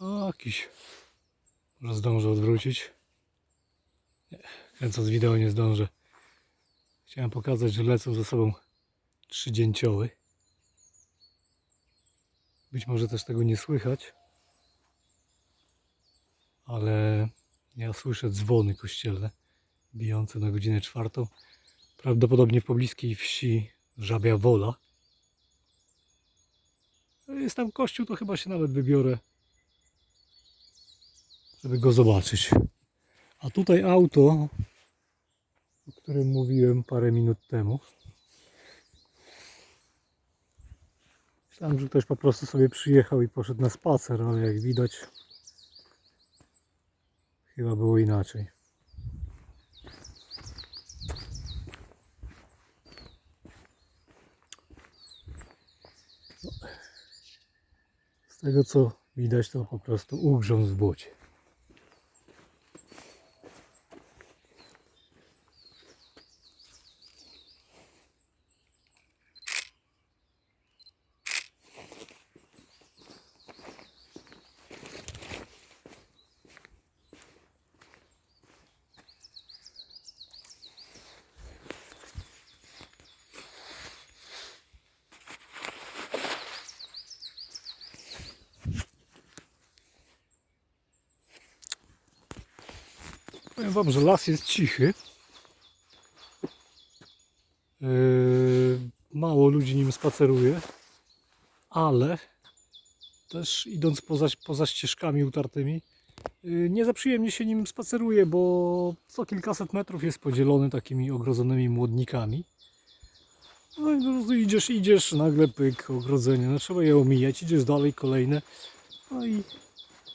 O, jakiś. Może zdążę odwrócić. Nie, kręcąc wideo nie zdążę. Chciałem pokazać, że lecą ze sobą trzy dzięcioły. Być może też tego nie słychać. Ale ja słyszę dzwony kościelne bijące na godzinę czwartą. Prawdopodobnie w pobliskiej wsi Żabia Wola. Jest tam kościół, to chyba się nawet wybiorę, żeby go zobaczyć. A tutaj auto, o którym mówiłem parę minut temu. Myślałem, że ktoś po prostu sobie przyjechał i poszedł na spacer, ale jak widać, chyba było inaczej. Z tego co widać, to po prostu ugrzązł w błocie. Powiem wam, że las jest cichy. Yy, mało ludzi nim spaceruje, ale też idąc poza, poza ścieżkami utartymi, yy, nie za przyjemnie się nim spaceruje, bo co kilkaset metrów jest podzielony takimi ogrodzonymi młodnikami. No i po prostu idziesz, idziesz, nagle pyk, ogrodzenie, no trzeba je omijać, idziesz dalej, kolejne. No i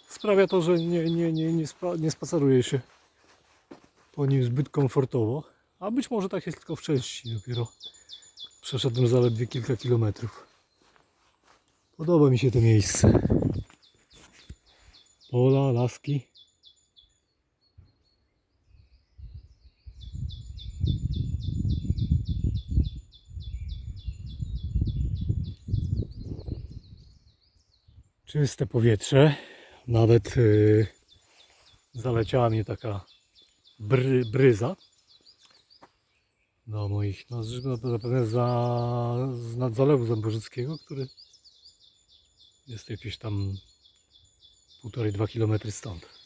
sprawia to, że nie, nie, nie, nie, spa, nie spaceruje się po nim zbyt komfortowo. A być może tak jest tylko w części dopiero. Przeszedłem zaledwie kilka kilometrów. Podoba mi się to miejsce. Pola, laski. Czyste powietrze. Nawet yy, zaleciała mnie taka bry, bryza do moich, no no, zapewne za, z zalewu Zamborzyckiego, który jest jakieś tam półtorej, dwa kilometry stąd.